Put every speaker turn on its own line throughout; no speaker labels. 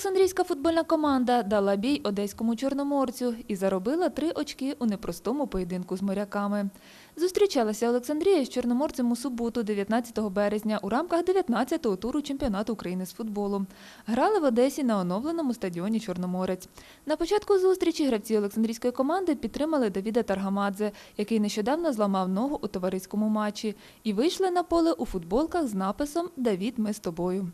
Олександрійська футбольна команда дала бій одеському чорноморцю і заробила три очки у непростому поєдинку з моряками. Зустрічалася Олександрія з чорноморцем у суботу, 19 березня, у рамках 19-го туру чемпіонату України з футболу. Грали в Одесі на оновленому стадіоні Чорноморець. На початку зустрічі гравці Олександрійської команди підтримали Давіда Таргамадзе, який нещодавно зламав ногу у товариському матчі, і вийшли на поле у футболках з написом Давід, ми з тобою.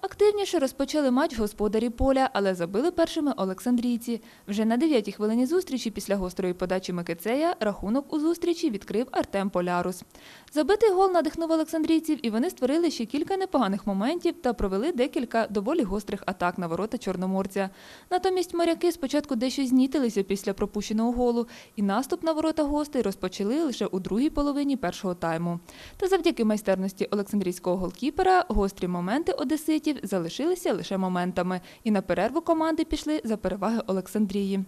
Активніше розпочали матч господарі поля, але забили першими олександрійці. Вже на 9-й хвилині зустрічі після гострої подачі Микицея рахунок у зустрічі відкрив Артем Полярус. Забитий гол надихнув олександрійців, і вони створили ще кілька непоганих моментів та провели декілька доволі гострих атак на ворота Чорноморця. Натомість моряки спочатку дещо знітилися після пропущеного голу, і наступ на ворота гостей розпочали лише у другій половині першого тайму. Та завдяки майстерності олександрійського голкіпера гострі моменти одеситів залишилися лише моментами, і на перерву команди пішли за переваги Олександрії.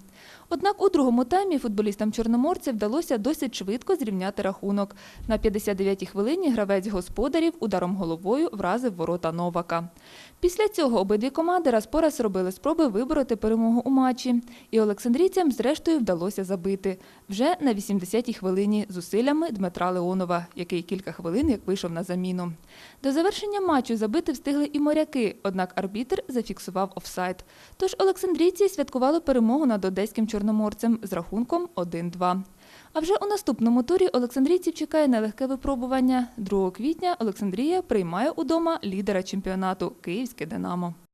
Однак у другому таймі футболістам Чорноморця вдалося досить швидко зрівняти рахунок. На 59-й хвилині гравець господарів ударом головою вразив ворота Новака. Після цього обидві команди раз по раз робили спроби вибороти перемогу у матчі. І олександрійцям зрештою вдалося забити. Вже на 80-й хвилині зусиллями Дмитра Леонова, який кілька хвилин як вийшов на заміну. До завершення матчу забити встигли і моряки, однак арбітр зафіксував офсайд. Тож олександрійці святкували перемогу над одеським чорноморцем з рахунком 1-2. А вже у наступному турі олександрійців чекає нелегке випробування. 2 квітня Олександрія приймає удома лідера чемпіонату Київське Динамо.